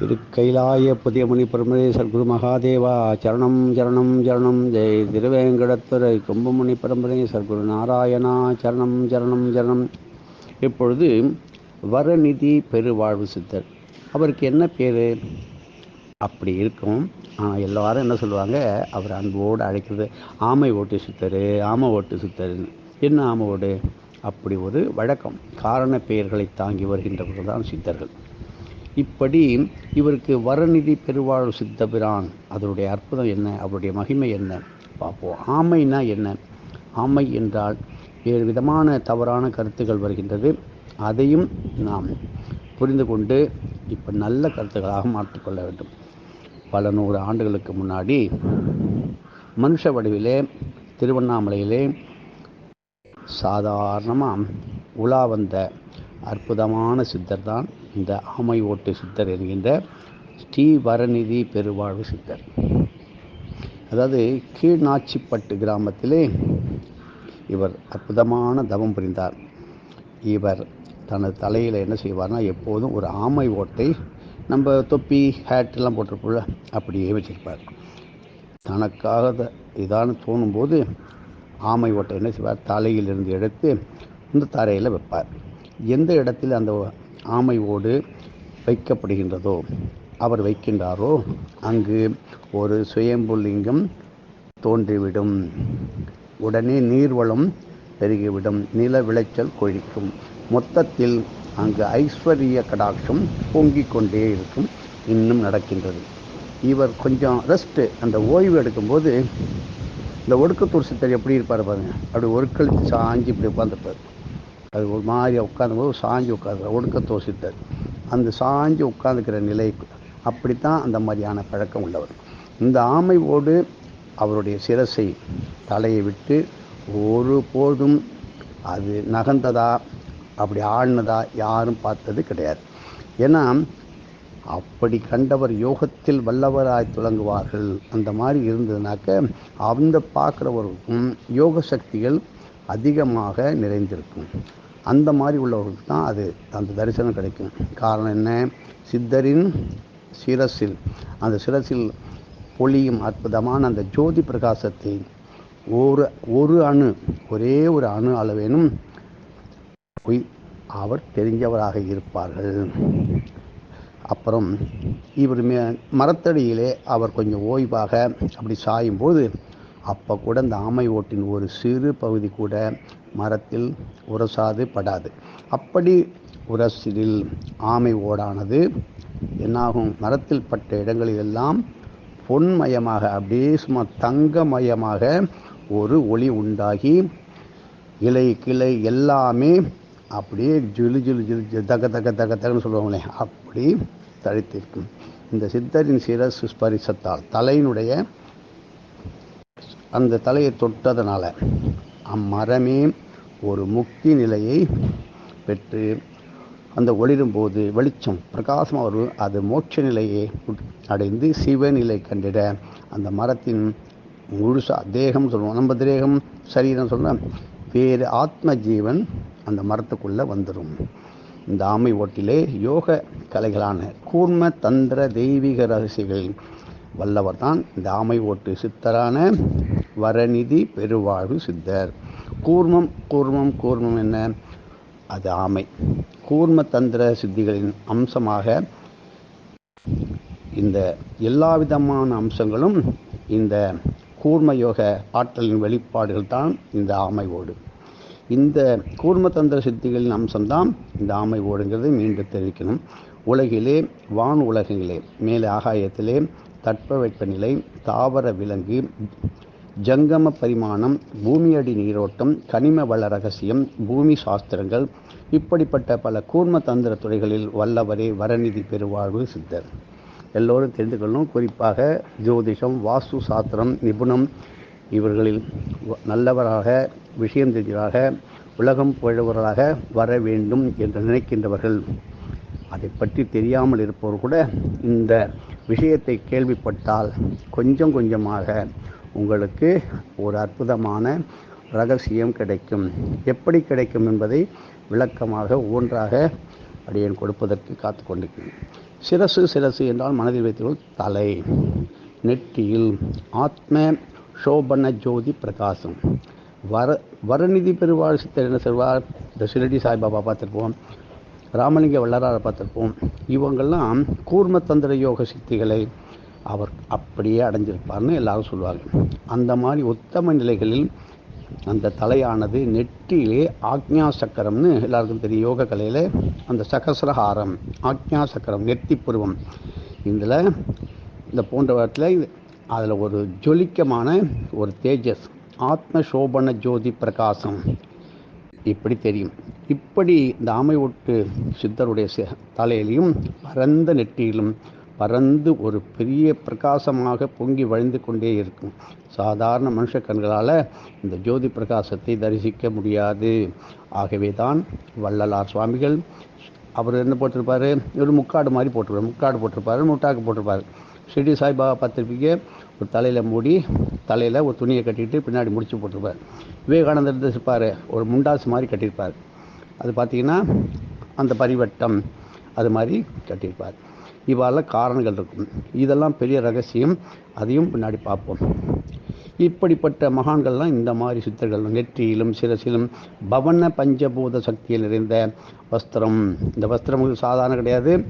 திருக்கைலாய புதியமணி பரமரே குரு மகாதேவா. சரணம் சரணம் சரணம். ஜெய் திருவேங்கடத்துறை கும்பமணி பரம்பரை குரு நாராயணா. சரணம் சரணம் சரணம். இப்பொழுது வரநிதி பெருவாழ்வு சித்தர். அவருக்கு என்ன பேர்? அப்படி இருக்கும். ஆனால் எல்லாரும் என்ன சொல்லுவாங்க? அவர் அன்போடு அழைக்கிறது ஆமை ஓட்டு சித்தர் ஆமை ஓட்டு சித்தர் என்ன ஆமை ஓடு? அப்படி ஒரு வழக்கம். காரண பெயர்களை தாங்கி வருகின்றவர்கள் தான் சித்தர்கள். இப்படி இவருக்கு வரநிதி பெருவாழ் சித்தபிரான் அதனுடைய அற்புதம் என்ன? அவருடைய மகிமை என்ன? பார்ப்போம். ஆமைனா என்ன? ஆமை என்றால் வேறு விதமான தவறான கருத்துக்கள் வருகின்றது. அதையும் நாம் புரிந்து கொண்டு இப்போ நல்ல கருத்துக்களாக மாற்றிக்கொள்ள வேண்டும். பல நூறு ஆண்டுகளுக்கு முன்னாடி மனுஷ வடிவிலே திருவண்ணாமலையிலே சாதாரணமாக உலா வந்த அற்புதமான சித்தர் தான் இந்த ஆமை ஓட்டு சித்தர் என்கின்ற ஸ்ரீவரநிதி பெருவாழ்வு சித்தர். அதாவது கீழ்நாச்சிப்பட்டு கிராமத்திலே இவர் அற்புதமான தவம் புரிந்தார். இவர் தனது தலையில் என்ன செய்வார்னா எப்போதும் ஒரு ஆமை ஓட்டை நம்ம தொப்பி ஹேட் எல்லாம் போட்டிருப்போம்ல அப்படியே வச்சிருப்பார். தனக்காக இதான்னு தோணும்போது ஆமை ஓட்டை என்ன செய்வார்? தலையிலிருந்து எடுத்து இந்த தரையில் வைப்பார். எந்த இடத்துல அந்த ஆமை ஓடு வைக்கப்படுகின்றதோ அவர் வைக்கின்றாரோ அங்கு ஒரு சுயம்புலிங்கம் தோன்றிவிடும். உடனே நீர்வளம் பெருகிவிடும் நில விளைச்சல் கொழிக்கும். மொத்தத்தில் அங்கு ஐஸ்வர்ய கடாட்சம் பொங்கிக் கொண்டே இருக்கும். இன்னும் நடக்கின்றது. இவர் கொஞ்சம் ரெஸ்ட்டு அந்த ஓய்வு எடுக்கும்போது இந்த ஒடுக்கத்தூர் சித்தர் எப்படி இருப்பார் பாருங்க. அப்படி ஒரு கழுத்து சாஞ்சி இப்படி உட்காந்துருப்பார் அது ஒரு மாதிரி உட்காந்தும்போது சாஞ்சி உட்காந்துருக்க ஒடுக்க சித்தர். அந்த சாஞ்சி உட்காந்துக்கிற நிலை அப்படித்தான் அந்த மாதிரியான பழக்கம் உள்ளவர். இந்த ஆமை ஓடு அவருடைய சிரசை தலையை விட்டு ஒரு போதும் அது நகர்ந்ததா அப்படி ஆழ்னதா யாரும் பார்த்தது கிடையாது. ஏன்னா அப்படி கண்டவர் யோகத்தில் வல்லவராய் துளங்குவார்கள் அந்த மாதிரி இருந்ததுனாக்க அந்த பார்க்குறவருக்கும் யோக சக்திகள் அதிகமாக நிறைந்திருக்கும். அந்த மாதிரி உள்ளவர்களுக்கு தான் அது அந்த தரிசனம் கிடைக்கும். காரணம் என்ன? சித்தரின் சிரசில் அந்த சிரசில் பொழியும் அற்புதமான அந்த ஜோதி பிரகாசத்தை ஒரு ஒரு அணு ஒரே ஒரு அணு அளவேனும் அவர் தெரிஞ்சவராக இருப்பார்கள். அப்புறம் இவர் மே மரத்தடியிலே அவர் கொஞ்சம் ஓய்வாக அப்படி சாயும்போது அப்போ கூட இந்த ஆமை ஓட்டின் ஒரு சிறு பகுதி கூட மரத்தில் உரசாது படாது. அப்படி உரசில் ஆமை ஓடானது என்னாகும்? மரத்தில் பட்ட இடங்களில் எல்லாம் பொன்மயமாக அப்படியே சும்மா தங்கமயமாக ஒரு ஒளி உண்டாகி இலை கிளை எல்லாமே அப்படியே ஜிலு ஜிலு ஜிலு தக தக தக தகன்னு சொல்லுவாங்களே அப்படி தழைத்திருக்கும். இந்த சித்தரின் சிரசு ஸ்பரிசத்தால் தலையினுடைய அந்த தலையை தொட்டதனால் அம்மரமே ஒரு முக்தி நிலையை பெற்று அந்த ஒளிரும்போது வெளிச்சம் பிரகாசமாக வரும் அது மோட்ச நிலையை அடைந்து சிவநிலை கண்டிட அந்த மரத்தின் முழுசா தேகம் சொல்லுவோம். நம்ம தேகம் சரீரம் சொல்ல வேறு ஆத்ம ஜீவன் அந்த மரத்துக்குள்ளே வந்துடும் இந்த ஆமை ஓட்டிலே யோக கலைகளான கூர்ம தந்திர தெய்வீக ரகசியங்கள் வல்லவர் தான் இந்த ஆமை ஓட்டு சித்தரான வரநிதி பெருவாழ்வு சித்தர். கூர்மம் கூர்மம் கூர்மம் என்ன? அது ஆமை. கூர்ம தந்திர சித்திகளின் அம்சமாக இந்த எல்லா விதமான அம்சங்களும் இந்த கூர்ம யோக ஆற்றலின் வெளிப்பாடுகள் தான் இந்த ஆமை ஓடு. இந்த கூர்மதந்திர சித்திகளின் அம்சம்தான் இந்த ஆமை ஓடுங்கிறது மீண்டும் தெரிவிக்கணும். உலகிலே வான் உலகங்களே மேலே ஆகாயத்திலே தட்பவெப்பநிலை தாவர விலங்கு ஜங்கம பரிமாணம் பூமியடி நீரோட்டம் கனிம வள ரகசியம் பூமி சாஸ்திரங்கள் இப்படிப்பட்ட பல கூர்ம தந்திர துறைகளில் வல்லவரே வரநிதி பெருவாழ்வு சித்தர். எல்லோரும் தெரிந்து கொள்ளணும். குறிப்பாக ஜோதிஷம் வாஸ்து சாஸ்திரம் நிபுணம் இவர்களில் நல்லவராக விஷயம் தெரிஞ்சவராக உலகம் புகழ்வராக வர வேண்டும் என்று நினைக்கின்றவர்கள். அதை பற்றி தெரியாமல் இருப்பவர் கூட இந்த விஷயத்தை கேள்விப்பட்டால் கொஞ்சம் கொஞ்சமாக உங்களுக்கு ஒரு அற்புதமான ரகசியம் கிடைக்கும். எப்படி கிடைக்கும் என்பதை விளக்கமாக ஒவ்வொன்றாக அடியேன் கொடுப்பதற்கு காத்து கொண்டிருக்கிறேன். சிரசு சிரசு என்றால் மனதில் வைத்துள்ள தலை நெற்றியில் ஆத்ம சோபன ஜோதி பிரகாசம். வர வரநிதி பெருவாழ் சித்தர் என்ன சொல்வார்? இந்த சிரடி சாய்பாபா பார்த்துருப்போம். ராமலிங்க வள்ளலாரை பார்த்துருப்போம். இவங்கெல்லாம் கூர்ம தந்திர யோக சக்திகளை அவர் அப்படியே அடைஞ்சிருப்பார்னு எல்லாரும் சொல்லுவாங்க. அந்த மாதிரி உத்தம நிலைகளில் அந்த தலையானது நெற்றியிலே ஆக்ஞா சக்கரம்னு எல்லாருக்கும் தெரியும். யோக கலையில் அந்த சகசரஹாரம் ஆக்ஞா சக்கரம் நெத்தி புருவம். இதில் இந்த போன்றவற்றில் அதில் ஒரு ஜொலிக்கமான ஒரு தேஜஸ் ஆத்ம சோபன ஜோதி பிரகாசம். இப்படி தெரியும். இப்படி இந்த ஆமை ஒட்டு சித்தருடைய தலையிலையும் பரந்த நெற்றியிலும் பறந்து ஒரு பெரிய பிரகாசமாக பொங்கி வழிந்து கொண்டே இருக்கும். சாதாரண மனுஷ கண்களால் இந்த ஜோதி பிரகாசத்தை தரிசிக்க முடியாது. ஆகவே தான் வள்ளலார் சுவாமிகள் அவர் என்ன போட்டிருப்பாரு? ஒரு முக்காடு மாதிரி போட்டிருப்பார். முக்காடு போட்டிருப்பாரு முட்டாக்கு போட்டிருப்பாரு. ஷிர்டி சாய்பாபா பார்த்துருப்பீங்க. ஒரு தலையில் மூடி தலையில் ஒரு துணியை கட்டிக்கிட்டு பின்னாடி முடிச்சு போட்டிருப்பார். விவேகானந்தர் இருப்பார். ஒரு முண்டாசு மாதிரி கட்டியிருப்பார். அது பார்த்தீங்கன்னா அந்த பரிவட்டம் அது மாதிரி கட்டியிருப்பார். இவ்வாறு காரணங்கள் இருக்கும். இதெல்லாம் பெரிய ரகசியம். அதையும் பின்னாடி பார்ப்போம். இப்படிப்பட்ட மகான்கள்லாம் இந்த மாதிரி சித்தர்கள் நெற்றியிலும் சிரசிலும் பவன பஞ்சபூத சக்தியில் நிறைந்த வஸ்திரம். இந்த வஸ்திரம் சாதாரண கிடையாது.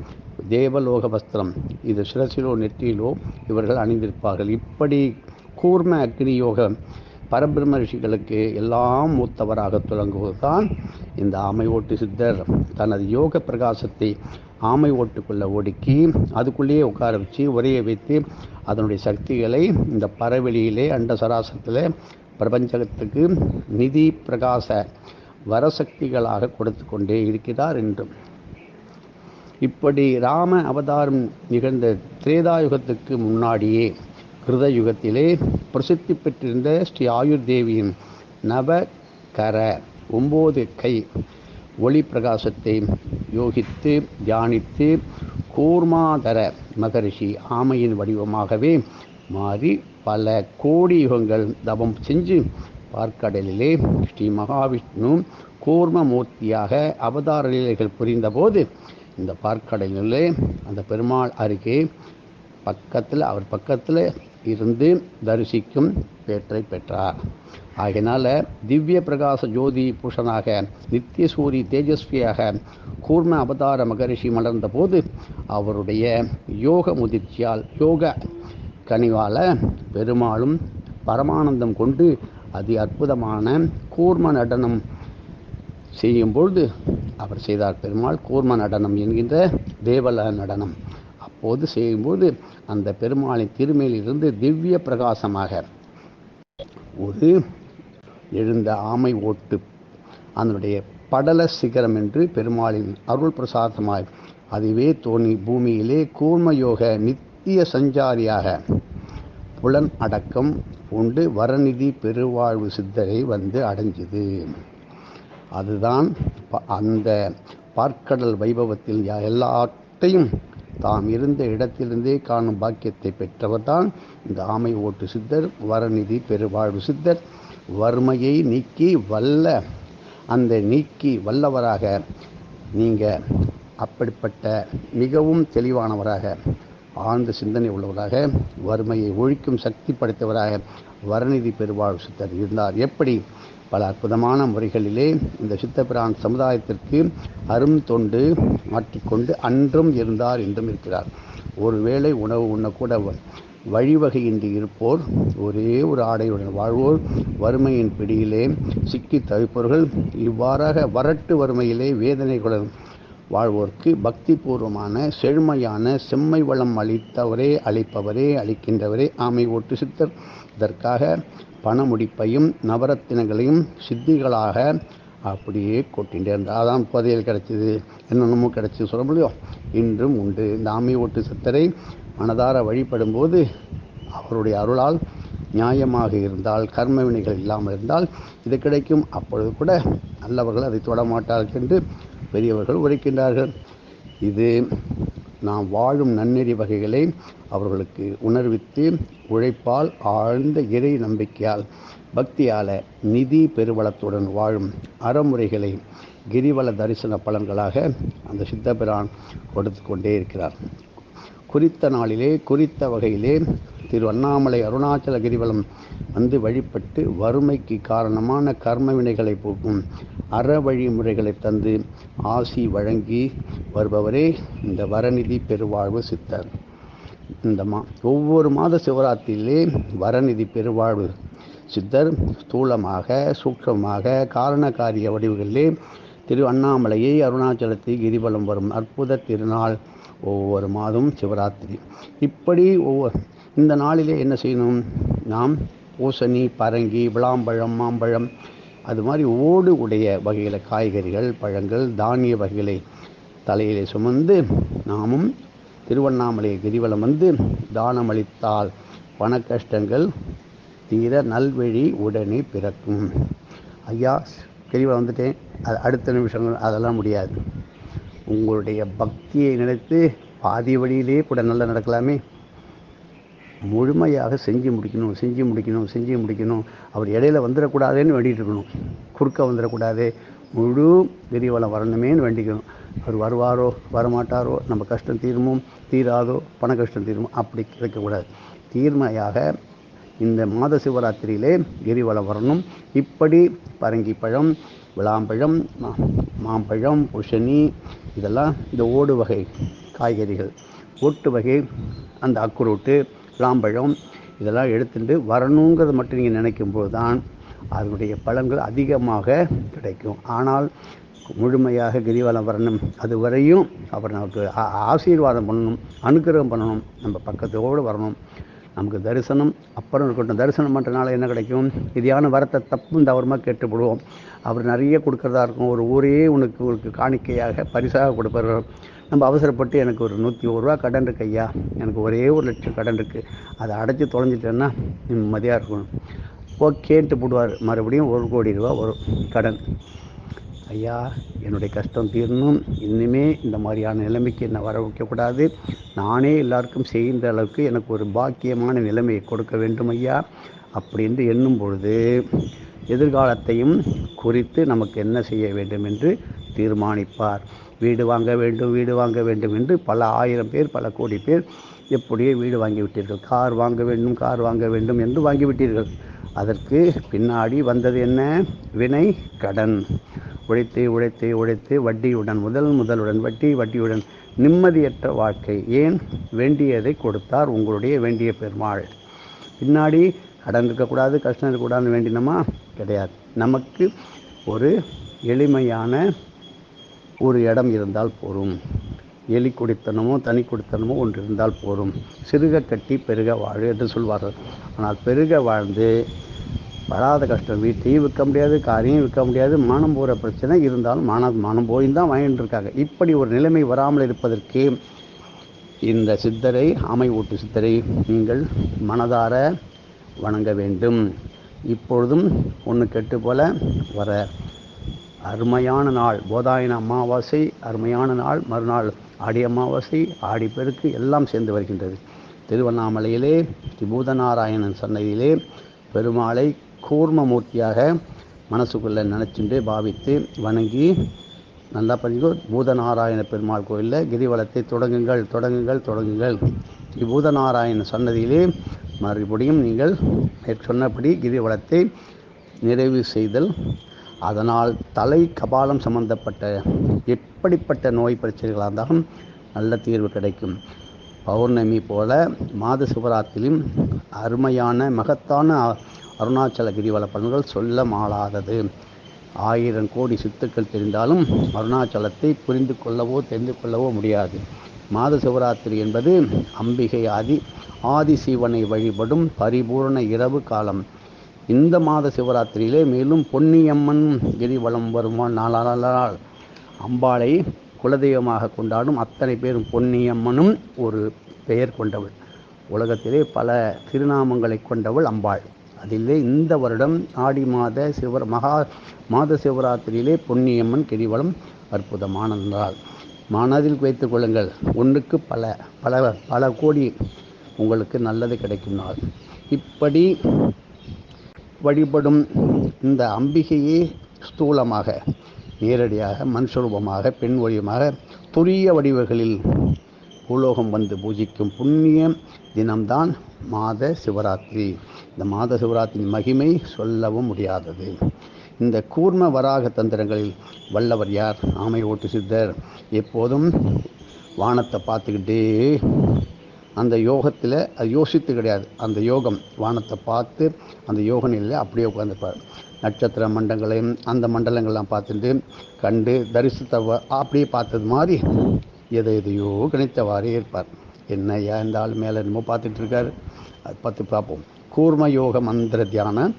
தேவலோக வஸ்திரம் இது சிரசிலோ நெற்றியிலோ இவர்கள் அணிந்திருப்பார்கள். இப்படி கூர்ம அக்னி யோகம் பரபிரம ரிஷிகளுக்கு எல்லாம் மூத்தவராக துலங்குவதுதான் இந்த ஆமை ஓட்டு சித்தர். தனது யோக பிரகாசத்தை ஆமை ஓட்டுக்குள்ளே ஒடுக்கி அதுக்குள்ளேயே உட்கார வச்சு உரைய வைத்து அதனுடைய சக்திகளை இந்த பறவெளியிலே அண்ட சராசத்தில் பிரபஞ்சத்துக்கு நிதி பிரகாச வரசக்திகளாக கொடுத்து கொண்டே இருக்கிறார் என்றும். இப்படி ராம அவதாரம் நிகழ்ந்த திரேதாயுகத்துக்கு முன்னாடியே கிருதயுகத்திலே பிரசித்தி பெற்றிருந்த ஸ்ரீ ஆயுர் தேவியின் நவகர ஒம்பது கை ஒளி பிரகாசத்தை யோகித்து தியானித்து கூர்மாதர மகரிஷி ஆமையின் வடிவமாகவே மாறி பல கோடி யுகங்கள் தவம் செஞ்சு பார்க்கடலிலே ஸ்ரீ மகாவிஷ்ணு கூர்ம மூர்த்தியாக அவதார லீலைகள் புரிந்தபோது இந்த பார்க்கடலிலே அந்த பெருமாள் அருகே பக்கத்தில் அவர் பக்கத்தில் இருந்து தரிசிக்கும் பேற்றை பெற்றார். ஆகினால திவ்ய பிரகாச ஜோதி புருஷனாக நித்திய சூரி தேஜஸ்வியாக கூர்ம அவதார மகரிஷி மலர்ந்த போது அவருடைய யோக முதிர்ச்சியால் யோக கனிவால் பெருமாளும் பரமானந்தம் கொண்டு அதி அற்புதமான கூர்ம நடனம் செய்யும்பொழுது அவர் செய்தார். பெருமாள் கூர்ம நடனம் என்கின்ற தேவல நடனம். அப்போது செய்யும்போது அந்த பெருமாளின் திருமையிலிருந்து திவ்ய பிரகாசமாக ஒரு எழுந்த ஆமை ஓட்டு அதனுடைய படல சிகரம் என்று பெருமாளின் அருள் பிரசாதமாய் அதுவே தோணி பூமியிலே கூர்மயோக நித்திய சஞ்சாரியாக புலன் அடக்கம் உண்டு. வரநிதி பெருவாழ்வு சித்தரை வந்து அடைஞ்சுது. அதுதான் ப- அந்த பார்க்கடல் வைபவத்தில் எல்லாத்தையும் தாம் இருந்த இடத்திலிருந்தே காணும் பாக்கியத்தை பெற்றவர்தான் இந்த ஆமை ஓட்டு சித்தர் வரநிதி பெருவாழ்வு சித்தர். வறுமையை நீக்கி வல்ல அந்த நீக்கி வல்லவராக நீங்கள் அப்படிப்பட்ட மிகவும் தெளிவானவராக ஆழ்ந்த சிந்தனை உள்ளவராக வறுமையை ஒழிக்கும் சக்தி படைத்தவராக வரநிதி பெருவாழ்வு சித்தர் இருந்தார். எப்படி? பல அற்புதமான முறைகளிலே இந்த சித்தபிரான் சமுதாயத்திற்கு அரும் தொண்டு மாற்றிக்கொண்டு அன்றும் இருந்தார் என்றும் இருக்கிறார். ஒருவேளை உணவு உண்ணக்கூட வ- வழிவகையின்றி இருப்போர் ஒரே ஒரு ஆடையுடன் வாழ்வோர் வறுமையின் பிடியிலே சிக்கி தவிப்பவர்கள் இவ்வாறாக வறட்டு வறுமையிலே வேதனைகளுடன் வாழ்வோர்க்கு பக்தி பூர்வமான செழுமையான செம்மை வளம் அளித்தவரே அளிப்பவரே அளிக்கின்றவரே ஆமை ஓட்டு சித்தர். இதற்காக பணமுடிப்பையும் நவரத்தினங்களையும் சித்திகளாக அப்படியே கொட்டின்றே இருந்தார். அதான் புதையல் கிடைச்சிது என்னென்னமோ கிடைச்சிது சொல்ல முடியும். இன்றும் உண்டு. இந்த ஆமை ஓட்டு சித்தரை மனதார வழிபடும்போது அவருடைய அருளால் நியாயமாக இருந்தால் கர்ம வினைகள் இல்லாமல் இருந்தால் இது கிடைக்கும். அப்பொழுது கூட நல்லவர்கள் அதை தொட மாட்டார்கள் என்று பெரியவர்கள் உரைக்கின்றார்கள். இது நாம் வாழும் நன்னெறி வகைகளை அவர்களுக்கு உணர்வித்து உழைப்பால் ஆழ்ந்த இறை நம்பிக்கையால் பக்தியால நிதி பெருவளத்துடன் வாழும் அறமுறைகளை கிரிவல தரிசன பலன்களாக அந்த சித்தபிரான் கொடுத்து கொண்டே இருக்கிறார். குறித்த நாளிலே குறித்த வகையிலே திரு அண்ணாமலை அருணாச்சல கிரிவலம் வந்து வழிபட்டு வறுமைக்கு காரணமான கர்ம வினைகளை போக்கும் அற வழிமுறைகளை தந்து ஆசி வழங்கி வருபவரே இந்த வரநிதி பெருவாழ்வு சித்தர். இந்த மா ஒவ்வொரு மாத சிவராத்திரியிலே வரநிதி பெருவாழ்வு சித்தர் ஸ்தூலமாக சூக்ஷமாக காரணகாரிய வடிவுகளிலே திரு அண்ணாமலையை அருணாச்சலத்தை கிரிவலம் வரும் அற்புத திருநாள் ஒவ்வொரு மாதம் சிவராத்திரி. இப்படி ஒவ்வொரு இந்த நாளிலே என்ன செய்யணும்? நாம் பூசணி பரங்கி விளாம்பழம் மாம்பழம் அது மாதிரி ஓடு உடைய வகையில் காய்கறிகள் பழங்கள் தானிய வகைகளை தலையிலே சுமந்து நாமும் திருவண்ணாமலை கிரிவலம் வந்து தானமளித்தால் பண கஷ்டங்கள் தீர நல்வழி உடனே பிறக்கும். ஐயா கிரிவலம் வந்துட்டேன். அது அடுத்த நிமிஷங்கள் அதெல்லாம் முடியாது. உங்களுடைய பக்தியை நினைத்து பாதி வழியிலே கூட நல்லா நடக்கலாமே. முழுமையாக செஞ்சு முடிக்கணும் செஞ்சு முடிக்கணும் செஞ்சு முடிக்கணும். அவர் இடையில வந்துடக்கூடாதுன்னு வேண்டிகிட்டு இருக்கணும். குறுக்க வந்துடக்கூடாது. முழு கிரிவலம் வரணுமேன்னு வேண்டிக்கணும். அவர் வருவாரோ வரமாட்டாரோ நம்ம கஷ்டம் தீருமோ தீராதோ பண கஷ்டம் தீருமோ அப்படி இருக்கக்கூடாது தீர்மையாக இந்த மாத சிவராத்திரியிலே கிரிவலம் வரணும். இப்படி பரங்கி பழம் விளாம்பழம் மா- மாம்பழம் புஷணி இதெல்லாம் இந்த ஓடு வகை காய்கறிகள். ஓட்டு வகை அந்த அக்குரோட்டு விளாம்பழம் இதெல்லாம் எடுத்துட்டு வரணுங்கிறத மட்டும் நீங்கள் நினைக்கும் போது தான் அதனுடைய பலன்கள் அதிகமாக கிடைக்கும். ஆனால் முழுமையாக கிரிவலம் வரணும். அது வரையும் அவர் நமக்கு ஆ- ஆசீர்வாதம் பண்ணணும் அனுக்கிரகம் பண்ணணும் நம்ம பக்கத்தோடு வரணும். நமக்கு தரிசனம் அப்புறம் இருக்கட்டும். தரிசனம் பண்ணுறதுனால என்ன கிடைக்கும்? இதையான வரத்தை தப்பும் தவறுமாக கேட்டுப்படுவோம் அவர் நிறைய கொடுக்குறதா இருக்கும். ஒரு ஊரே உனக்கு உனக்கு காணிக்கையாக பரிசாக கொடுப்பார். நம்ம அவசரப்பட்டு எனக்கு ஒரு நூற்றி ஒரு ரூபா கடன் இருக்கு ஐயா. எனக்கு ஒரே ஒரு லட்சம் கடன் இருக்குது அதை அடைச்சி தொலைஞ்சிட்டேன்னா நிம்மதியாக இருக்கணும். ஓகேன்ட்டு போடுவார். மறுபடியும் ஒரு கோடி ரூபா வரும் கடன். ஐயா என்னுடைய கஷ்டம் தீரணும். இன்னுமே இந்த மாதிரியான நிலைமைக்கு என்னை வர வைக்கக்கூடாது. நானே எல்லாருக்கும் செய்கின்ற அளவுக்கு எனக்கு ஒரு பாக்கியமான நிலைமையை கொடுக்க வேண்டும் ஐயா. அப்படின்னு எண்ணும் பொழுது எதிர்காலத்தையும் குறித்து நமக்கு என்ன செய்ய வேண்டும் என்று தீர்மானிப்பார். வீடு வாங்க வேண்டும் வீடு வாங்க வேண்டும் என்று பல ஆயிரம் பேர் பல கோடி பேர் எப்படியே வீடு வாங்கி விட்டீர்கள். கார் வாங்க வேண்டும் கார் வாங்க வேண்டும் என்று வாங்கிவிட்டீர்கள் அதற்கு பின்னாடி வந்தது என்ன? வினை கடன். உழைத்து உழைத்து உழைத்து வட்டியுடன் முதல் முதலுடன் வட்டி வட்டியுடன் நிம்மதியற்ற வாழ்க்கை. ஏன்? வேண்டியதை கொடுத்தார் உங்களுடைய வேண்டிய பெருமாள். பின்னாடி கடன் இருக்கக்கூடாது கஷ்டம் இருக்கக்கூடாதுன்னு வேண்டினோமா? கிடையாது. நமக்கு ஒரு எளிமையான ஒரு இடம் இருந்தால் போரும். எலி குடித்தனமோ தனி குடித்தனமோ ஒன்று இருந்தால் போரும். சிறுக கட்டி பெருக வாழ் என்று சொல்வார்கள். ஆனால் பெருக வாழ்ந்து வராத கஷ்டம் வீட்டையும் விற்க முடியாது காரையும் விற்க முடியாது மானம் போகிற பிரச்சனை இருந்தாலும் மானம் மானம் போயும் தான் வாங்கிட்டு இருக்காங்க இப்படி ஒரு நிலைமை வராமல் இருப்பதற்கு இந்த சித்தரை ஆமை ஓட்டு சித்தரை நீங்கள் மனதார வணங்க வேண்டும். இப்பொழுதும் ஒன்று கெட்டு போல வர அருமையான நாள். போதாயன அமாவாசை அருமையான நாள். மறுநாள் ஆடி அமாவாசை ஆடி பெருக்கு எல்லாம் சேர்ந்து வருகின்றது. திருவண்ணாமலையிலே திபூதநாராயணன் சன்னதியிலே பெருமாளை கூர்மமூர்த்தியாக மனசுக்குள்ளே நினச்சிண்டு பாவித்து வணங்கி நல்லா பண்ணிக்கோ பூதநாராயண பெருமாள் கோயிலில் கிரிவலத்தை தொடங்குங்கள் தொடங்குங்கள் தொடங்குங்கள். ஸ்ரீ பூதநாராயண சன்னதியிலே மறுபடியும் நீங்கள் மேற் சொன்னபடி கிரிவலத்தை நிறைவு செய்தல் அதனால் தலை கபாலம் சம்பந்தப்பட்ட எப்படிப்பட்ட நோய் பிரச்சனைகளாக இருந்தாலும் நல்ல தீர்வு கிடைக்கும். பௌர்ணமி போல மாத சிவராத்திரியும் அருமையான மகத்தான அருணாச்சல கிரிவல பலன்கள் சொல்ல மாளாதது. ஆயிரம் கோடி சித்துக்கள் தெரிந்தாலும் அருணாச்சலத்தை புரிந்து கொள்ளவோ தெரிந்து கொள்ளவோ முடியாது. மாத சிவராத்திரி என்பது அம்பிகை ஆதி ஆதி சிவனை வழிபடும் பரிபூரண இரவு காலம். இந்த மாத சிவராத்திரியிலே மேலும் பொன்னியம்மன் கிரிவலம் வருமான் நாளாளால் அம்பாளை குலதெய்வமாக கொண்டாடும் அத்தனை பேரும் பொன்னியம்மனும் ஒரு பெயர் கொண்டவள். உலகத்திலே பல திருநாமங்களை கொண்டவள் அம்பாள். அதிலே இந்த வருடம் ஆடி மாத சிவ மகா மாத சிவராத்திரியிலே பொன்னியம்மன் கிரிவலம் அற்புதமான நாள். மனதில் வைத்துக் கொள்ளுங்கள் ஒன்றுக்கு பல பல பல கோடி உங்களுக்கு நல்லது கிடைக்கும் நாள். இப்படி வழிபடும் இந்த அம்பிகையே ஸ்தூலமாக நேரடியாக மனுஷரூபமாக பெண் வடிவமாக துரிய வடிவங்களில் பூலோகம் வந்து பூஜிக்கும் புண்ணிய தினம்தான் மாத சிவராத்திரி. இந்த மாத சிவராத்திரி மகிமை சொல்லவும் முடியாதது. இந்த கூர்ம வராக தந்திரங்களில் வல்லவர் யார்? ஆமை ஓட்டு சித்தர். எப்போதும் வானத்தை பார்த்துக்கிட்டே அந்த யோகத்தில் அது யோசித்து கிடையாது. அந்த யோகம் வானத்தை பார்த்து அந்த யோக நிலையில் அப்படியே உட்காந்துப்பார் நட்சத்திர மண்டங்களையும் அந்த மண்டலங்கள்லாம் பார்த்துட்டு கண்டு தரிசித்த அப்படியே பார்த்தது மாதிரி எதை எதையோ கணித்தவாறே இருப்பார். என்னையா இந்த ஆள் மேலே என்னமோ பார்த்துட்டு இருக்காரு. அது பார்த்து பார்ப்போம். கூர்ம யோக மந்திர தியான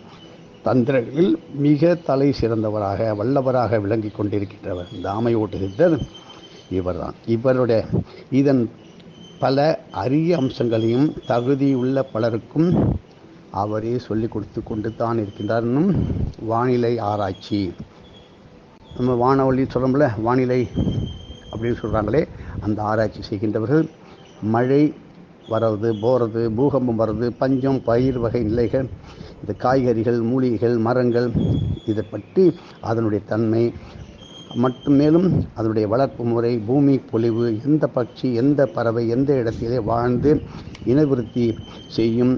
தந்திரங்களில் மிக தலை சிறந்தவராக வல்லவராக விளங்கி கொண்டிருக்கின்றவர். இந்த ஆமை ஓட்டு சித்தர் இவர்தான். இவருடைய இதன் பல அரிய அம்சங்களையும் தகுதியுள்ள பலருக்கும் அவரே சொல்லிக் கொடுத்து கொண்டு தான் இருக்கின்றார்னும் வானிலை ஆராய்ச்சி. நம்ம வானொலி சொல்கிறோம்ல வானிலை அப்படின்னு சொல்கிறாங்களே அந்த ஆராய்ச்சி செய்கின்றவர்கள் மழை வர்றது போகிறது பூகம்பம் வர்றது பஞ்சம் பயிர் வகை நிலைகள் இந்த காய்கறிகள் மூலிகைகள் மரங்கள் இதை பற்றி அதனுடைய தன்மை மட்டும் மேலும் அதனுடைய வளர்ப்பு முறை பூமி பொலிவு எந்த பட்சி எந்த பறவை எந்த இடத்திலே வாழ்ந்து இனவிருத்தி செய்யும்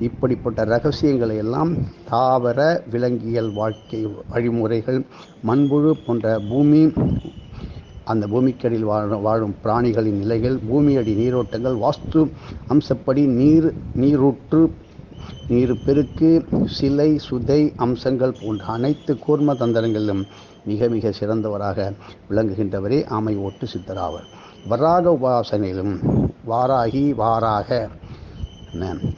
இப்படிப்பட்ட ரகசியங்களை எல்லாம் தாவர விலங்கியல் வாழ்க்கை வழிமுறைகள் மண்புழு போன்ற பூமி அந்த பூமிக்கடியில் வாழும் வாழும் பிராணிகளின் நிலைகள் பூமியடி நீரோட்டங்கள் வாஸ்து அம்சப்படி நீர் நீரூற்று நீர் பெருக்கு சிலை சுதை அம்சங்கள் போன்ற அனைத்து கூர்ம தந்திரங்களிலும் மிக மிக சிறந்தவராக விளங்குகின்றவரே ஆமை ஓட்டு சித்தராவர். வராக உபாசனையிலும் வாராகி வாராக.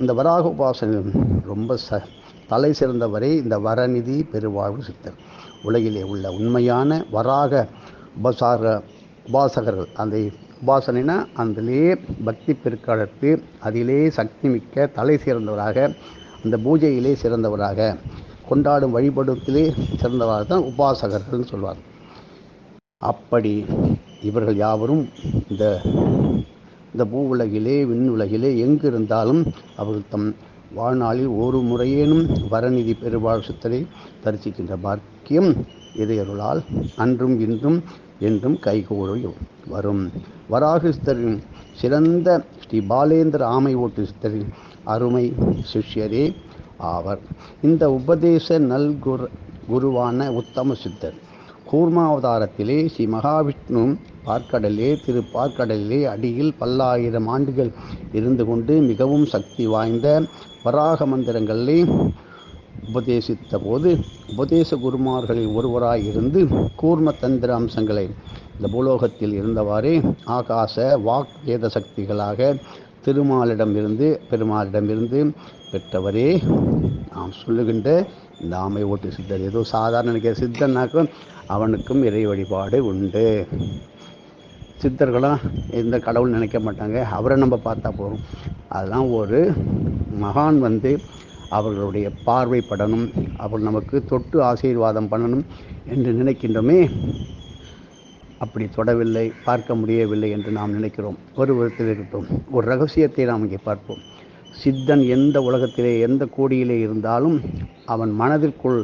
இந்த வராக உபாசனையிலும் ரொம்ப ச தலை சிறந்தவரே இந்த வரநிதி பெருவாழ்வு சித்தர். உலகிலே உள்ள உண்மையான வராக உபசார உபாசகர்கள். அந்த உபாசனைனா அதிலே பக்தி பெருக்காளத்து அதிலே சக்தி மிக்க தலை சிறந்தவராக அந்த பூஜையிலே சிறந்தவராக. கொண்டாடும் வழிபடுத்திலே சிறந்தவாறு தான் உபாசகர்கள்னு சொல்வார் அப்படி இவர்கள் யாவரும் இந்த இந்த பூ உலகிலே விண் உலகிலே எங்கு இருந்தாலும் அவர்கள் தம் வாழ்நாளில் ஒரு முறையேனும் வரநிதி பெருவாழ் சித்தரை தரிசிக்கின்ற பாக்கியம் இதயருளால் அன்றும் இன்றும் என்றும் கைகூடி வரும். வராக சித்தரின் சிறந்த ஸ்ரீ பாலேந்திர ஆமை ஓட்டு சித்தரின் அருமை சிஷ்யரே ஆவர். இந்த உபதேச நல்குரு குருவான உத்தம சித்தர். கூர்மாவதாரத்திலே ஸ்ரீ மகாவிஷ்ணு பார்க்கடலே திரு பார்க்கடலே அடியில் பல்லாயிரம் ஆண்டுகள் இருந்து கொண்டு மிகவும் சக்தி வாய்ந்த வராக மந்திரங்களை உபதேசித்த போது உபதேச குருமார்களில் ஒருவராய் இருந்து கூர்ம தந்திர அம்சங்களை இந்த பூலோகத்தில் இருந்தவாறே ஆகாச வாக் வேத சக்திகளாக திருமாலிடமிருந்து பெருமாளிடமிருந்து பெற்றவரே நாம் சொல்லுகின்ற இந்த ஆமை ஓட்டு சித்தர். ஏதோ சாதாரண நினைக்கிற சித்தனாக்கும் அவனுக்கும் இறை வழிபாடு உண்டு. சித்தர்களாம் எந்த கடவுள் நினைக்க மாட்டாங்க. அவரை நம்ம பார்த்தா போதும். அதெல்லாம் ஒரு மகான் வந்து அவர்களுடைய பார்வைப்படணும். அவர் நமக்கு தொட்டு ஆசீர்வாதம் பண்ணணும் என்று நினைக்கின்றோமே. அப்படி தொடவில்லை பார்க்க முடியவில்லை என்று நாம் நினைக்கிறோம். ஒரு விதத்தில் இருக்கட்டும். ஒரு ரகசியத்தை நாம் இங்கே பார்ப்போம். சித்தன் எந்த உலகத்திலே எந்த கோடியிலே இருந்தாலும் அவன் மனதிற்குள்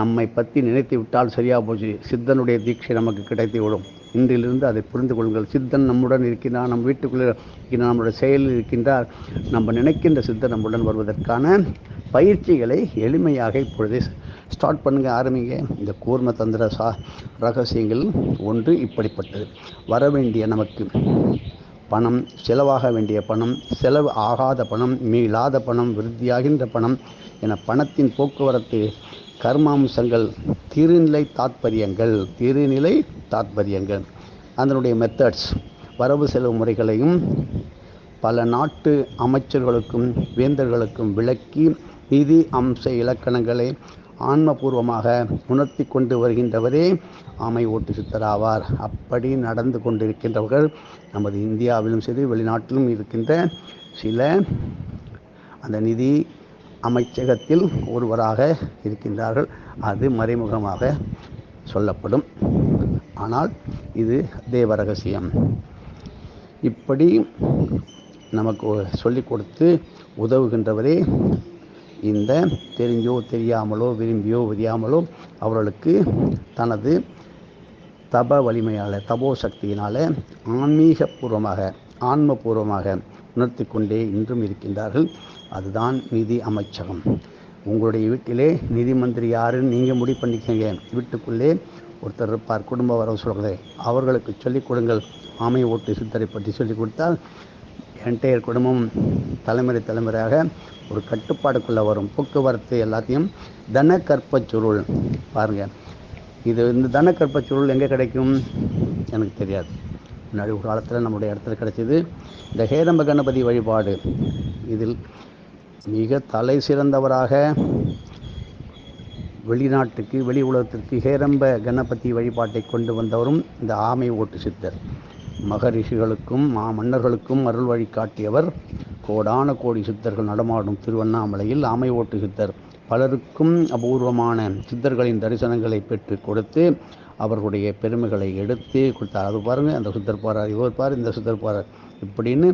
நம்மை பற்றி நினைத்து விட்டால் சரியாக போச்சு. சித்தனுடைய தீட்சை நமக்கு கிடைத்து விடும் இன்றிலிருந்து அதை புரிந்து கொள்ளுங்கள். சித்தன் நம்முடன் இருக்கின்றான் நம் வீட்டுக்குள்ளே இருக்கின்றார் நம்முடைய செயலில் இருக்கின்றார். நம்ம நினைக்கின்ற சித்தன் நம்முடன் வருவதற்கான பயிற்சிகளை எளிமையாக இப்பொழுதே ஸ்டார்ட் பண்ணுங்க ஆரம்பிங்க. இந்த கூர்ம தந்திர சா ரகசியங்கள் ஒன்று இப்படிப்பட்டது. வர வேண்டிய நமக்கு பணம் செலவாக வேண்டிய பணம் செலவு ஆகாத பணம் மீளாத பணம் விருத்தியாகின்ற பணம் என பணத்தின் போக்குவரத்து கர்மாம்சங்கள் திருநிலை தாத்பரியங்கள் திருநிலை தாத்பரியங்கள். அதனுடைய மெத்தட்ஸ் வரவு செலவு முறைகளையும் பல நாட்டு அமைச்சர்களுக்கும் வேந்தர்களுக்கும் விளக்கி நிதி அம்ச இலக்கணங்களை ஆன்மபூர்வமாக உணர்த்தி கொண்டு வருகின்றவரே ஆமை ஓட்டு சித்தராவார். அப்படி நடந்து கொண்டிருக்கின்றவர்கள் நமது இந்தியாவிலும் சரி வெளிநாட்டிலும் இருக்கின்ற சில அந்த நிதி அமைச்சகத்தில் ஒருவராக இருக்கின்றார்கள். அது மறைமுகமாக சொல்லப்படும். ஆனால் இது தேவ ரகசியம் இப்படி நமக்கு சொல்லிக் கொடுத்து உதவுகின்றவரே இந்த தெரிஞ்சோ தெரியாமலோ விரும்பியோ விரியாமலோ அவர்களுக்கு தனது தப வலிமையால் தபோ சக்தியினால் ஆன்மீகபூர்வமாக ஆன்மபூர்வமாக உணர்த்தி கொண்டே இன்றும் இருக்கின்றார்கள். அதுதான் நிதி அமைச்சகம். உங்களுடைய வீட்டிலே நிதி மந்திரி யாருன்னு நீங்கள் முடிவு பண்ணிக்கங்க வீட்டுக்குள்ளே ஒருத்தர் இருப்பார் குடும்ப வரவு சொல்கிறதை அவர்களுக்கு சொல்லிக் கொடுங்கள். ஆமை ஓட்டு சித்தரை பற்றி சொல்லிக் கொடுத்தால் என்டையர் குடும்பம் தலைமுறை தலைமுறையாக ஒரு கட்டுப்பாடுக்குள்ளே வரும். போக்குவரத்து எல்லாத்தையும் தன கற்பச் சுருள் பாருங்கள் இது இந்த தன கற்பச் சுருள் எங்கே கிடைக்கும்? எனக்கு தெரியாது. முன்னாடி ஒரு காலத்தில் நம்முடைய இடத்துல கிடைச்சது இந்த ஹேரம்ப கணபதி வழிபாடு. இதில் மிக தலை சிறந்தவராக வெளிநாட்டுக்கு வெளி உலகத்திற்கு ஹேரம்ப கணபதி வழிபாட்டை கொண்டு வந்தவரும் இந்த ஆமை ஓட்டு சித்தர். மகரிஷிகளுக்கும் மா மன்னர்களுக்கும் அருள் வழி காட்டியவர் கோடான கோடி சித்தர்கள் நடமாடும் திருவண்ணாமலையில் ஆமை ஓட்டு சித்தர். பலருக்கும் அபூர்வமான சித்தர்களின் தரிசனங்களை பெற்று கொடுத்து அவர்களுடைய பெருமைகளை எடுத்து கொடுத்தார். அது பாருங்கள் அந்த சுத்தர் பாரார் இவர் பார் இந்த சுத்தர் பாரார் இப்படின்னு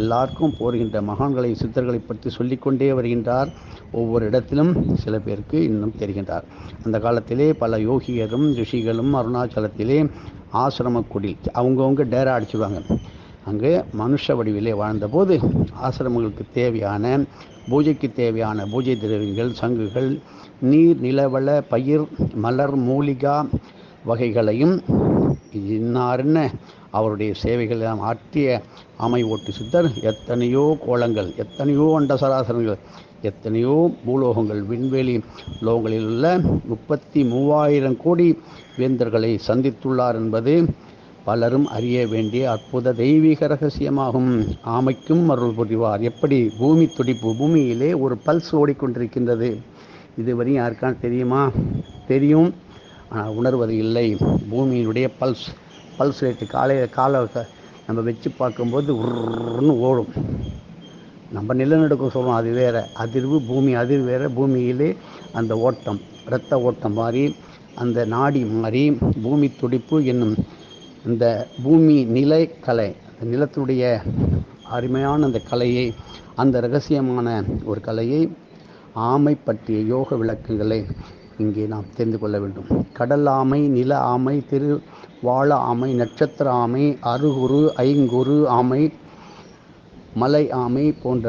எல்லாருக்கும் போருகின்ற மகான்களை சித்தர்களை பற்றி சொல்லிக்கொண்டே வருகின்றார். ஒவ்வொரு இடத்திலும் சில பேருக்கு இன்னும் தெரிகின்றார். அந்த காலத்திலே பல யோகியரும் ரிஷிகளும் அருணாச்சலத்திலே ஆசிரம குடில் அவங்கவுங்க டேரா அடிச்சுடுவாங்க அங்கே மனுஷ வடிவிலே வாழ்ந்தபோது ஆசிரமங்களுக்கு தேவையான பூஜைக்கு தேவையான பூஜை திரவியங்கள் சங்குகள் நீர் நிலவள பயிர் மலர் மூலிகா வகைகளையும் இன்னார்ன அவருடைய சேவைகளெல்லாம் ஆற்றிய ஆமை ஓட்டு சித்தர் எத்தனையோ கோலங்கள் எத்தனையோ அண்ட சராசரங்கள் எத்தனையோ பூலோகங்கள் விண்வெளி லோகங்களில் உள்ள முப்பத்தி மூவாயிரம் கோடி வேந்தர்களை சந்தித்துள்ளார் என்பது பலரும் அறிய வேண்டிய அற்புத தெய்வீக ரகசியமாகும். ஆமைக்கும் அருள் புரிவார். எப்படி பூமி துடிப்பு பூமியிலே ஒரு பல்ஸ் ஓடிக்கொண்டிருக்கின்றது? இதுவரையும் யாருக்கான தெரியுமா? தெரியும். ஆனால் உணர்வது இல்லை. பூமியினுடைய பல்ஸ் பல்ஸ் ரேட்டு காலையில் காலை நம்ம வச்சு பார்க்கும்போது உருன்னு ஓடும். நம்ம நிலநடுக்கம் சொல்கிறோம் அது வேறு. அதிர்வு பூமி அதிர்வு வேறு. பூமியிலே அந்த ஓட்டம் இரத்த ஓட்டம் மாதிரி அந்த நாடி மாதிரி பூமி துடிப்பு என்னும் இந்த பூமி நிலை கலை அந்த நிலத்தினுடைய அருமையான அந்த கலையை அந்த ரகசியமான ஒரு கலையை ஆமை பற்றிய யோக விளக்கங்களை இங்கே நாம் தெரிந்து கொள்ள வேண்டும். கடல் ஆமை நில ஆமை திரு வாழ ஆமை நட்சத்திர ஆமை அருகுரு ஐங்குரு ஆமை மலை ஆமை போன்ற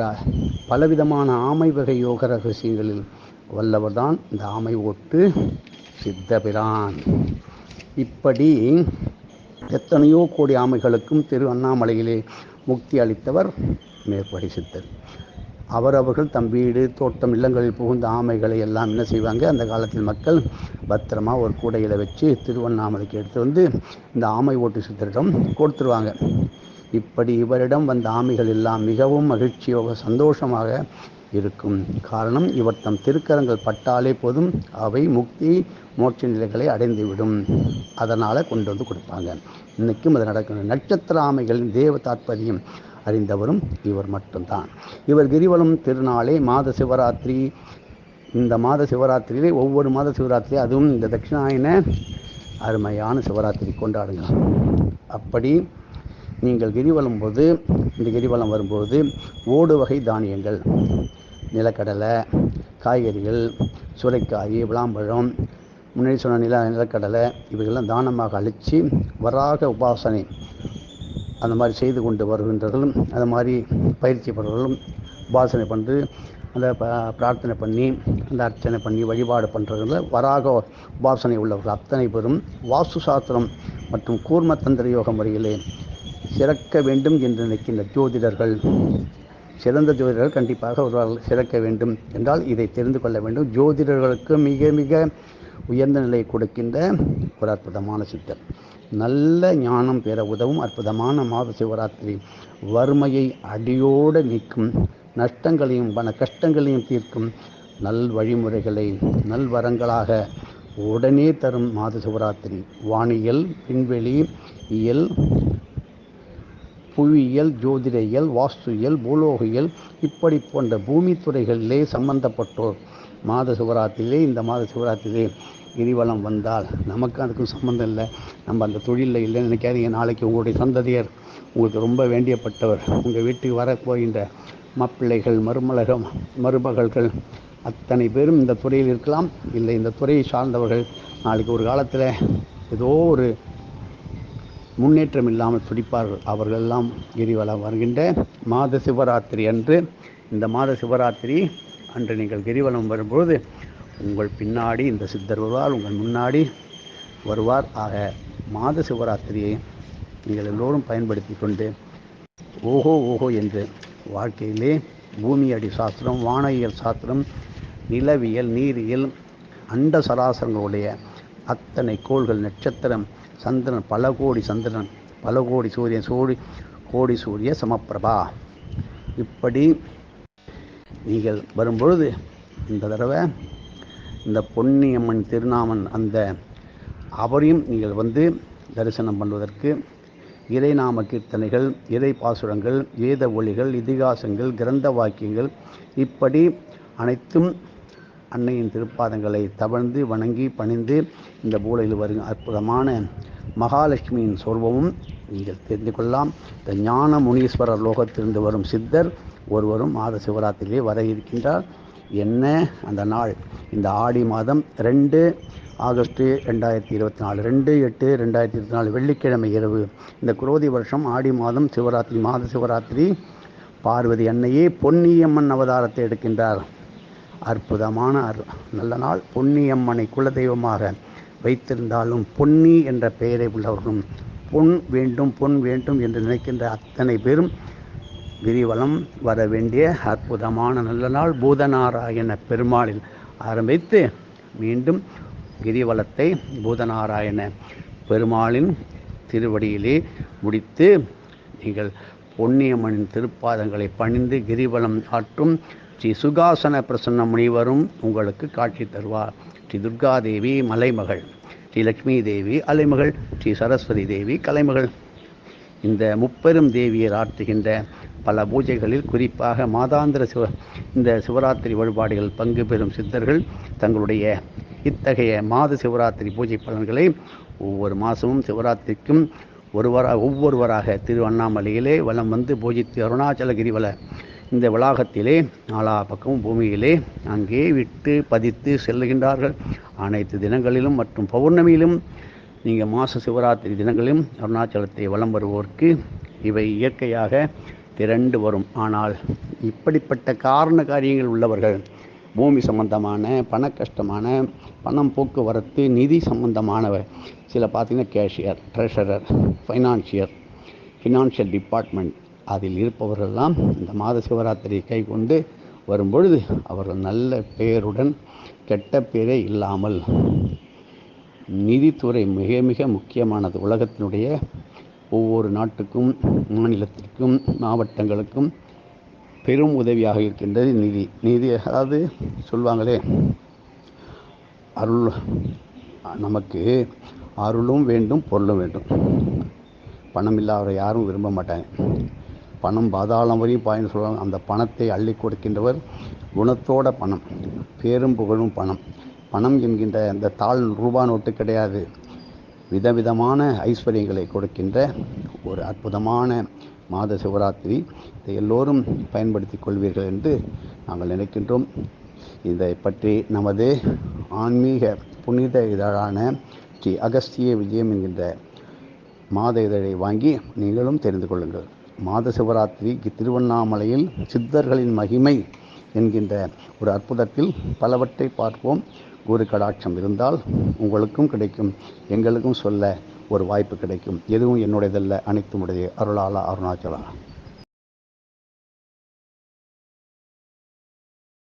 பலவிதமான ஆமை வகை யோக ரகசியங்களில் வல்லவர்தான் இந்த ஆமை ஓட்டு சித்தபிரான். இப்படி எத்தனையோ கோடி ஆமைகளுக்கும் திரு அண்ணாமலையிலே முக்தி அளித்தவர் மேற்படி சித்தர். அவரவர்கள் தம் வீடு தோட்டம் இல்லங்களில் புகுந்த ஆமைகளை எல்லாம் என்ன செய்வாங்க? அந்த காலத்தில் மக்கள் பத்திரமா ஒரு கூடையில் வச்சு திருவண்ணாமலைக்கு எடுத்து வந்து இந்த ஆமை ஓட்டு சித்தரிடம் கொடுத்துருவாங்க. இப்படி இவரிடம் வந்த ஆமைகள் எல்லாம் மிகவும் மகிழ்ச்சியோக சந்தோஷமாக இருக்கும். காரணம் இவர் தம் திருக்கரங்கள் பட்டாலே போதும் அவை முக்தி மோட்ச நிலைகளை அடைந்துவிடும். அதனால் கொண்டு வந்து கொடுப்பாங்க. இன்றைக்கும் அது நடக்கணும் நட்சத்திர ஆமைகளின் தேவ தாத்பரியம் அறிந்தவரும் இவர் மட்டும்தான். இவர் கிரிவலம் திருநாளே மாத சிவராத்திரி. இந்த மாத சிவராத்திரியிலே ஒவ்வொரு மாத சிவராத்திரி அதுவும் இந்த தட்சிணாயன அருமையான சிவராத்திரி கொண்டாடுங்க அப்படி நீங்கள் கிரிவலம் போது இந்த கிரிவலம் வரும்போது ஓடு வகை தானியங்கள் நிலக்கடலை காய்கறிகள் சுரைக்காய் விளாம்பழம் முன்னாடி சொன்ன நில நிலக்கடலை இவைகள்லாம் தானமாக அழித்து வராக உபாசனை அந்த மாதிரி செய்து கொண்டு வருகின்றவர்களும் அந்த மாதிரி பயிற்சி பெறவர்களும் உபாசனை பண்ணி அந்த ப பிரார்த்தனை பண்ணி அந்த அர்ச்சனை பண்ணி வழிபாடு பண்ணுறதுல வராக உபாசனை உள்ளவர்கள். அத்தனை பேரும் வாஸ்து சாஸ்திரம் மற்றும் கூர்ம தந்திர யோக முறையிலே சிறக்க வேண்டும் என்று நினைக்கின்ற ஜோதிடர்கள் சிறந்த ஜோதிடர்கள் கண்டிப்பாக ஒருவர்கள் சிறக்க வேண்டும் என்றால் இதை தெரிந்து கொள்ள வேண்டும். ஜோதிடர்களுக்கு மிக மிக உயர்ந்த நிலையை கொடுக்கின்ற ஒரு அற்புதமான சித்தர். நல்ல ஞானம் பெற உதவும் அற்புதமான மாத சிவராத்திரி. வறுமையை அடியோடு நீக்கும். நஷ்டங்களையும் பண கஷ்டங்களையும் தீர்க்கும். நல் வழிமுறைகளை நல்வரங்களாக உடனே தரும் மாத சிவராத்திரி. வானியல் விண்வெளி இயல் புவியியல் ஜோதிடவியல் வாஸ்துயல் பூலோகியல் இப்படி போன்ற பூமி துறைகளிலே சம்பந்தப்பட்டோர் மாத சிவராத்திரியிலே இந்த மாத சிவராத்திரியிலே கிரிவலம் வந்தால் நமக்கு அதுக்கும் சம்மந்தம் இல்லை. நம்ம அந்த தொழிலில் இல்லைன்னு நினைக்காதீங்க. நாளைக்கு உங்களுடைய சந்ததியர் உங்களுக்கு ரொம்ப வேண்டியப்பட்டவர். உங்கள் வீட்டுக்கு வர போகின்ற மாப்பிள்ளைகள் மருமலகம் மருமகள்கள் அத்தனை பேரும் இந்த துறையில் இருக்கலாம். இல்லை இந்த துறையை சார்ந்தவர்கள் நாளைக்கு ஒரு காலத்தில் ஏதோ ஒரு முன்னேற்றம் இல்லாமல் துடிப்பார்கள். அவர்களெல்லாம் கிரிவலம் வருகின்ற மாத சிவராத்திரி அன்று. இந்த மாத சிவராத்திரி அன்று நீங்கள் கிரிவலம் வரும்பொழுது உங்கள் பின்னாடி இந்த சித்தர் வருவார் உங்கள் முன்னாடி வருவார். ஆக மாத சிவராத்திரியை நீங்கள் எல்லோரும் பயன்படுத்தி கொண்டு ஓஹோ ஓஹோ என்று வாழ்க்கையிலே பூமியடி சாஸ்திரம் வானவியல் சாஸ்திரம் நிலவியல் நீரியல் அண்ட சராசரங்களுடைய அத்தனை கோள்கள் நட்சத்திரம் சந்திரன் பல கோடி சந்திரன் பல கோடி சூரியன் சூடி கோடி சூரிய சமப்பிரபா. இப்படி நீங்கள் வரும்பொழுது இந்த தடவை இந்த பொன்னியம்மன் திருநாமன் அந்த அவரையும் நீங்கள் வந்து தரிசனம் பண்ணுவதற்கு இறைநாம கீர்த்தனைகள் இறை பாசுரங்கள் வேத ஒளிகள் இதிகாசங்கள் கிரந்த வாக்கியங்கள் இப்படி அனைத்தும் அன்னையின் திருப்பாதங்களை தவழ்ந்து வணங்கி பணிந்து இந்த பூலையில் வரும் அற்புதமான மகாலட்சுமியின் சொர்வமும் நீங்கள் தெரிந்து கொள்ளலாம். இந்த ஞான முனீஸ்வரர் லோகத்திலிருந்து வரும் சித்தர் ஒருவரும் மாத சிவராத்திரியிலே வர இருக்கின்றார். என்ன? அந்த நாள் இந்த ஆடி மாதம் ரெண்டு ஆகஸ்ட் ரெண்டாயிரத்தி இருபத்தி நாலு ரெண்டு எட்டு ரெண்டாயிரத்தி இருபத்தி நாலு வெள்ளிக்கிழமை இரவு. இந்த குரோதி வருஷம் ஆடி மாதம் சிவராத்திரி மாத சிவராத்திரி. பார்வதி அன்னையே பொன்னியம்மன் அவதாரத்தை எடுக்கின்றார். அற்புதமான அரு- நல்ல நாள். பொன்னியம்மனை குலதெய்வமாக வைத்திருந்தாலும் பொன்னி என்ற பெயரை உள்ளவர்களும் பொன் வேண்டும் பொன் வேண்டும் என்று நினைக்கின்ற அத்தனை பேரும் கிரிவலம் வர வேண்டிய அற்புதமான நல்ல நாள் பூதநாராயண பெருமாளில் ஆரம்பித்து மீண்டும் கிரிவலத்தை பூதநாராயண பெருமாளின் திருவடியிலே முடித்து நீங்கள் பொன்னியம்மனின் திருப்பாதங்களை பணிந்து கிரிவலம் ஆற்றும் ஸ்ரீ சுகாசன பிரசன்ன முனிவரும் உங்களுக்கு காட்சி தருவார். ஸ்ரீ துர்காதேவி மலைமகள் ஸ்ரீ லக்ஷ்மி தேவி அலைமகள் ஸ்ரீ சரஸ்வதி தேவி கலைமகள். இந்த முப்பெரும் தேவியர் ஆற்றுகின்ற பல பூஜைகளில் குறிப்பாக மாதாந்திர சிவ இந்த சிவராத்திரி வழிபாடுகள் பங்கு பெறும் சித்தர்கள் தங்களுடைய இத்தகைய மாத சிவராத்திரி பூஜை பலன்களை ஒவ்வொரு மாதமும் சிவராத்திரிக்கும் ஒருவராக ஒவ்வொருவராக திரு அண்ணாமலையிலே வலம் வந்து பூஜித்து அருணாச்சல கிரிவல இந்த வளாகத்திலே நாலா பக்கமும் பூமியிலே அங்கே விட்டு பதித்து செல்லுகின்றார்கள். அனைத்து தினங்களிலும் மற்றும் பௌர்ணமியிலும் நீங்கள் மாத சிவராத்திரி தினங்களிலும் அருணாச்சலத்தை வலம் வருவோருக்கு இவை இயற்கையாக திரண்டு வரும். ஆனால் இப்படிப்பட்ட காரண காரியங்கள் உள்ளவர்கள் பூமி சம்பந்தமான பண கஷ்டமான பணம் போக்குவரத்து நிதி சம்பந்தமானவ சில பார்த்திங்கன்னா cashier treasurer financier financial department அதில் இருப்பவர்கள்லாம் இந்த மாத சிவராத்திரியை கை கொண்டு வரும்பொழுது அவர்கள் நல்ல பெயருடன் கெட்ட பேரே இல்லாமல் நிதித்துறை மிக மிக முக்கியமானது உலகத்தினுடைய ஒவ்வொரு நாட்டுக்கும் மாநிலத்திற்கும் மாவட்டங்களுக்கும் பெரும் உதவியாக இருக்கின்றது நிதி. நிதி அதாவது சொல்லுவாங்களே அருள் நமக்கு அருளும் வேண்டும் பொருளும் வேண்டும். பணம் இல்லாத யாரும் விரும்ப மாட்டாங்க. பணம் பாதாளம் வரையும் பாயின்னு சொல்லுவாங்க அந்த பணத்தை அள்ளி கொடுக்கின்றவர் குணத்தோட பணம் பேரும் புகழும் பணம். பணம் என்கின்ற அந்த தாள் ரூபா நோட்டு கிடையாது. விதவிதமான ஐஸ்வர்யங்களை கொடுக்கின்ற ஒரு அற்புதமான மாத சிவராத்திரி இதை எல்லோரும் பயன்படுத்திக் கொள்வீர்கள் என்று நாங்கள் நினைக்கின்றோம். இதை பற்றி நமது ஆன்மீக புனித இதழான ஸ்ரீ அகஸ்திய விஜயம் என்கின்ற மாத இதழை வாங்கி நீங்களும் தெரிந்து கொள்ளுங்கள். மாத சிவராத்திரி திருவண்ணாமலையில் சித்தர்களின் மகிமை என்கின்ற ஒரு அற்புதத்தில் பலவற்றை பார்ப்போம். குரு கடாட்சம் இருந்தால் உங்களுக்கும் கிடைக்கும் எங்களுக்கும் சொல்ல ஒரு வாய்ப்பு கிடைக்கும். எதுவும் என்னுடையதல்ல அனைத்துமுடைய அருளாலா அருணாச்சலா.